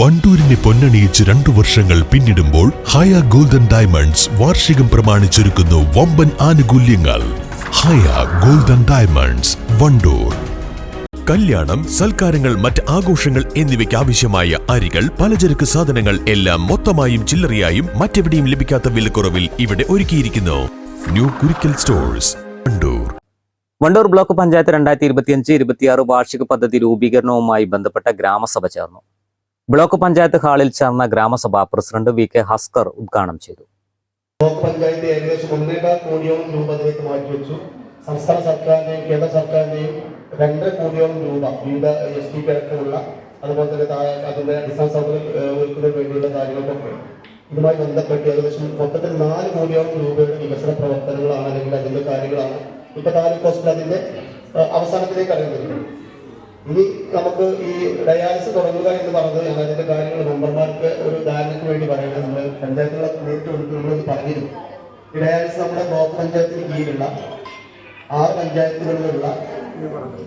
വണ്ടൂരിനെ പൊന്നണിയിച്ച് രണ്ടു വർഷങ്ങൾ പിന്നിടുമ്പോൾ ഹയ ഗോൾഡൻ ഡയമണ്ട്സ് വാർഷികം പ്രമാണിച്ചൊരുക്കുന്നു വമ്പൻ ആനുകൂല്യങ്ങൾ. Haya golden diamonds Wandoor. കല്യാണം സൽക്കാരങ്ങൾ മറ്റ് ആഘോഷങ്ങൾ എന്നിവയ്ക്ക് ആവശ്യമായ അരികൾ പലചരക്ക് സാധനങ്ങൾ എല്ലാം മൊത്തമായും ചില്ലറയായും മറ്റെവിടെയും ലഭിക്കാത്ത വിലക്കുറവിൽ ഇവിടെ ഒരുക്കിയിരിക്കുന്നു. New Kurikkal stores Wandoor. Wandoor block panchayat രണ്ടായിരത്തി ഇരുപത്തിയഞ്ച് ഇരുപത്തിയാറ് വാർഷിക പദ്ധതി രൂപീകരണവുമായി ബന്ധപ്പെട്ട ഗ്രാമസഭ ചേർന്നു. ബ്ലോക്ക് പഞ്ചായത്ത് ഹാളിൽ ചേർന്ന ഗ്രാമസഭ പ്രസിഡന്റ് വി കെ ഹസ്കർ ഉദ്ഘാടനം ചെയ്തു. ബ്ലോക്ക് പഞ്ചായത്ത് ഏകദേശം ഒന്നേകാൽ കോടിയോളം രൂപ അതിലേക്ക് മാറ്റിവെച്ചു സംസ്ഥാന സർക്കാരിന്റെയും കേന്ദ്ര സർക്കാരിന്റെയും രണ്ട് കോടിയോളം രൂപ വിവിധ എസ് ടി പി അതുപോലെ തന്നെ അതിന്റെ അടിസ്ഥാന സൗകര്യം ഒരുക്കുന്നതിന് വേണ്ടിയുള്ള കാര്യങ്ങൾക്കൊക്കെ. ഇതുമായി ബന്ധപ്പെട്ട് ഏകദേശം മൊത്തത്തിൽ നാല് കോടിയോളം രൂപയുടെ വികസന പ്രവർത്തനങ്ങളാണ് അല്ലെങ്കിൽ അതിന്റെ കാര്യങ്ങളാണ് ഇപ്പൊ താലൂക്ക് ഹോസ്പിറ്റൽ അതിന്റെ അവസാനത്തിലേക്ക് അറിയുന്നത് ഇനി നമുക്ക് ഈ ഡയാലിസ് തുടങ്ങുക എന്ന് പറഞ്ഞത് ഞാൻ അതിന്റെ കാര്യങ്ങൾ മെമ്പർമാർക്ക് ഒരു ധാരണയ്ക്ക് വേണ്ടി പറയുന്നത് നമ്മൾ പഞ്ചായത്തുള്ള നേരിട്ട് നമ്മളത് പറഞ്ഞിരുന്നു. ഈ ഡയാലിസ് നമ്മുടെ ബ്ലോക്ക് പഞ്ചായത്തിന് കീഴിലുള്ള ആറ് പഞ്ചായത്തുകളിലുള്ള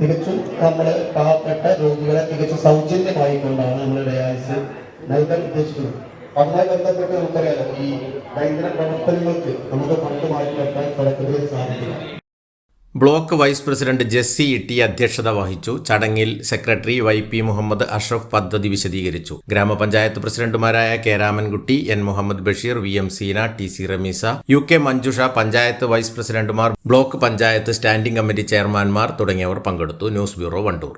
തികച്ചും നമ്മൾ പാവപ്പെട്ട രോഗികളെ തികച്ചും സൗജന്യമായി കൊണ്ടാണ് നമ്മൾ ഡയാലിസ് നൽകാൻ ഉദ്ദേശിക്കുന്നത്. അതുമായി ബന്ധപ്പെട്ട് നമുക്കറിയാലോ ഈ ദൈനംദിന പ്രവർത്തനങ്ങൾക്ക് നമുക്ക് പണ്ട് മാറ്റി വെക്കാൻ ഫലത്തിൽ സാധിക്കില്ല. Block vice president Jessy Itty അധ്യക്ഷത വഹിച്ചു. ചടങ്ങിൽ secretary Y P Muhammad Ashraf പദ്ധതി വിശദീകരിച്ചു. ഗ്രാമപഞ്ചായത്ത് പ്രസിഡന്റുമാരായ K Ramankutty N Muhammad Basheer V M Seena T C Rameesa U K Manjusha panchayat vice പ്രസിഡന്റുമാർ ബ്ലോക്ക് പഞ്ചായത്ത് സ്റ്റാൻഡിംഗ് കമ്മിറ്റി ചെയർമാൻമാർ തുടങ്ങിയവർ പങ്കെടുത്തു. News bureau Wandoor.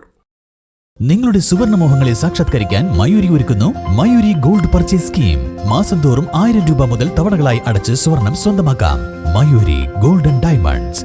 നിങ്ങളുടെ സുവർണമോഹങ്ങളെ സാക്ഷാത്കരിക്കാൻ മയൂരി ഒരുക്കുന്നു മയൂരി ഗോൾഡ് പർച്ചേസ് സ്കീം. മാസം തോറും ആയിരം രൂപ മുതൽ തവണകളായി അടച്ച് സ്വർണം സ്വന്തമാക്കാം. Mayuri golden diamonds.